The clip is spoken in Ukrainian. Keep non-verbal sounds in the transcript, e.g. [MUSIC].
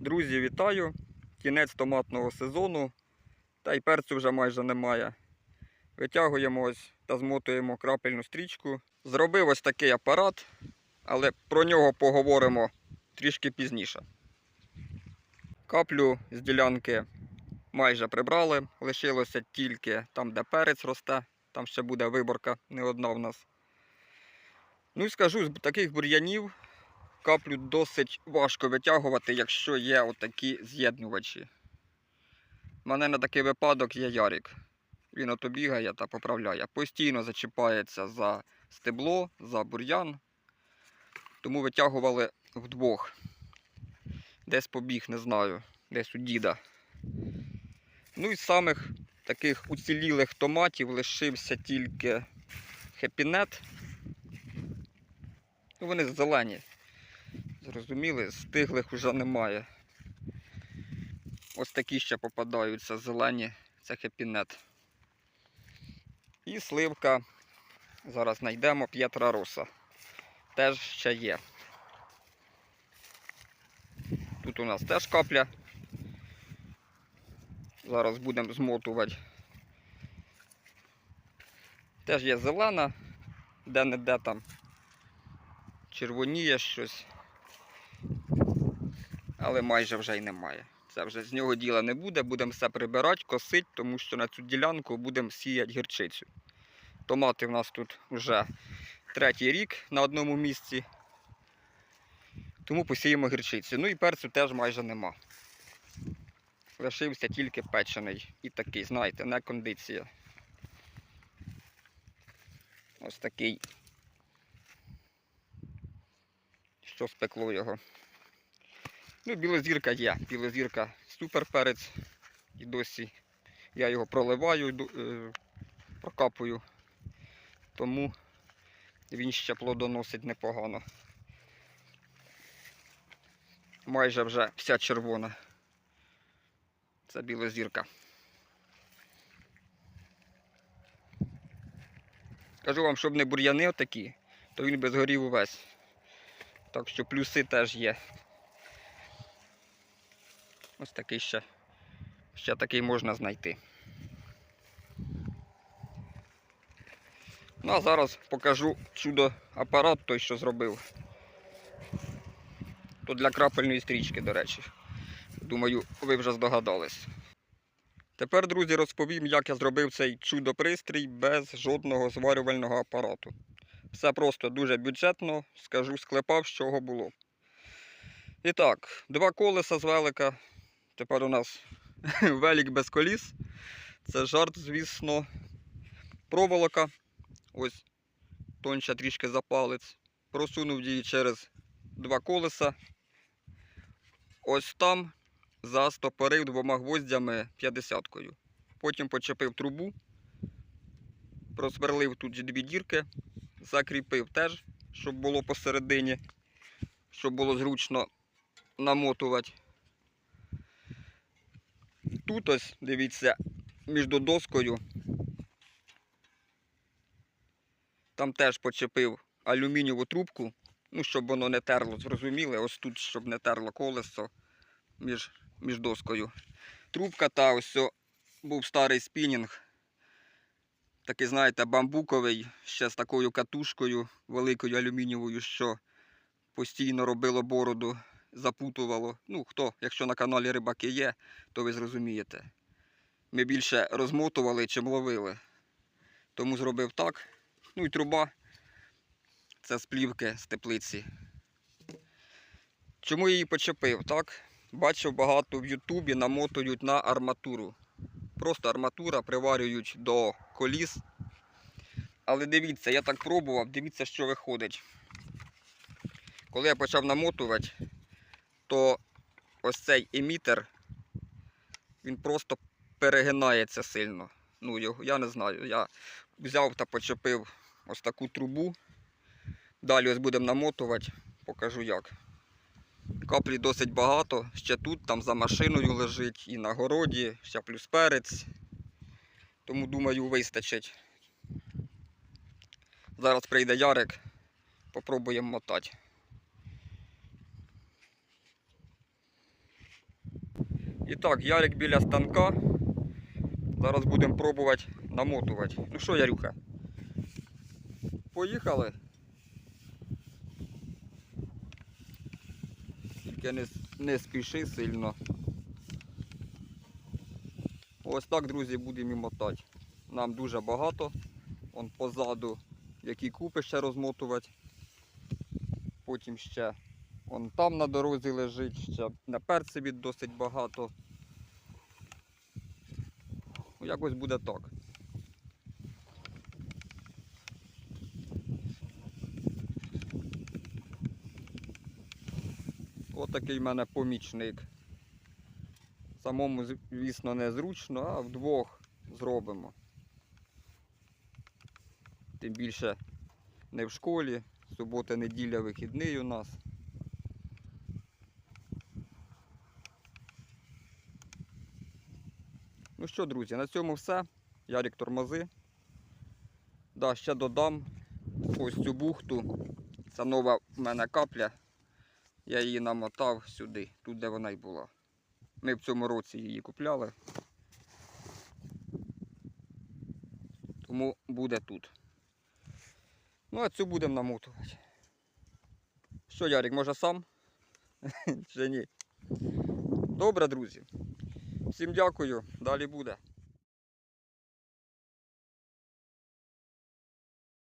Друзі, вітаю! Кінець томатного сезону, та й перцю вже майже немає. Витягуємо ось та змотуємо крапельну стрічку. Зробив ось такий апарат, але про нього поговоримо трішки пізніше. Каплю з ділянки майже прибрали, лишилося тільки там, де перець росте, там ще буде виборка, не одна в нас. Ну і скажу, з таких бур'янів каплю досить важко витягувати, якщо є отакі з'єднувачі. У мене на такий випадок є Ярік. Він ото бігає та поправляє. Постійно зачіпається за стебло, за бур'ян. Тому витягували вдвох. Десь побіг, не знаю, десь у діда. Ну і з самих таких уцілілих томатів лишився тільки хепінет. Ну, вони зелені. Зрозуміли, стиглих вже немає. Ось такі ще попадаються зелені, це хепінет. І сливка, зараз знайдемо П'єтра Роса. Теж ще є. Тут у нас теж капля. Зараз будемо змотувати. Теж є зелена, де-не-де там червоніє щось але майже вже й немає. Це вже з нього діла не буде, будемо все прибирати, косити, тому що на цю ділянку будемо сіяти гірчицю. Томати в нас тут вже третій рік на одному місці. Тому посіємо гірчицю. Ну і перцю теж майже нема. Лишився тільки печений і такий, знаєте, не кондиція. Ось такий, що спекло його. Ну, білозірка є. Білозірка супер перець. І досі я його проливаю, е, прокапую. Тому він ще плодоносить непогано. Майже вже вся червона. Це білозірка. Кажу вам, щоб не бур'яни отакі, то він би згорів увесь. Так що плюси теж є. Ось такий ще, ще такий можна знайти. Ну а зараз покажу чудо апарат той, що зробив. То для крапельної стрічки, до речі. Думаю, ви вже здогадались. Тепер, друзі, розповім, як я зробив цей чудо-пристрій без жодного зварювального апарату. Все просто дуже бюджетно, скажу, склепав, з чого було. І так, два колеса з велика, Тепер у нас [LAUGHS] велик без коліс. Це жарт, звісно. Проволока. Ось тонша трішки за палець. Просунув її через два колеса. Ось там застопорив двома гвоздями 50-кою. Потім почепив трубу, просверлив тут дві дірки, закріпив теж, щоб було посередині, щоб було зручно намотувати. Тут ось, дивіться, між доскою. Там теж почепив алюмінієву трубку, ну, щоб воно не терло, зрозуміли, ось тут, щоб не терло колесо між, між доскою. Трубка та ось о, був старий спінінг. Такий, знаєте, бамбуковий, ще з такою катушкою великою алюмінієвою, що постійно робило бороду запутувало. Ну, хто, якщо на каналі рибаки є, то ви зрозумієте. Ми більше розмотували, чим ловили. Тому зробив так. Ну і труба. Це з плівки з теплиці. Чому я її почепив? Так? Бачив багато в Ютубі намотують на арматуру. Просто арматура приварюють до коліс. Але дивіться, я так пробував, дивіться, що виходить. Коли я почав намотувати, то ось цей емітер, він просто перегинається сильно. Ну, його, я не знаю. Я взяв та почепив ось таку трубу. Далі ось будемо намотувати, покажу як. Каплі досить багато, ще тут, там за машиною лежить, і на городі, ще плюс перець. Тому думаю, вистачить. Зараз прийде Ярик, попробуємо мотати. І так, Ярик біля станка. Зараз будемо пробувати намотувати. Ну що, Ярюха? Поїхали. Тільки не, не спіши сильно. Ось так, друзі, будемо і мотати. Нам дуже багато. Он позаду, які купи ще розмотувати. Потім ще он там на дорозі лежить, ще на перцеві досить багато. Якось буде так. Отакий в мене помічник. Самому, звісно, незручно, а вдвох зробимо. Тим більше не в школі. Субота, неділя, вихідний у нас. Ну що, друзі, на цьому все. Ярік тормози. Да, ще додам ось цю бухту. Це нова в мене капля. Я її намотав сюди, тут де вона й була. Ми в цьому році її купляли. Тому буде тут. Ну, а цю будемо намотувати. Що, Ярик, може сам? [LAUGHS] Чи ні? Добре, друзі. Всім дякую, далі буде.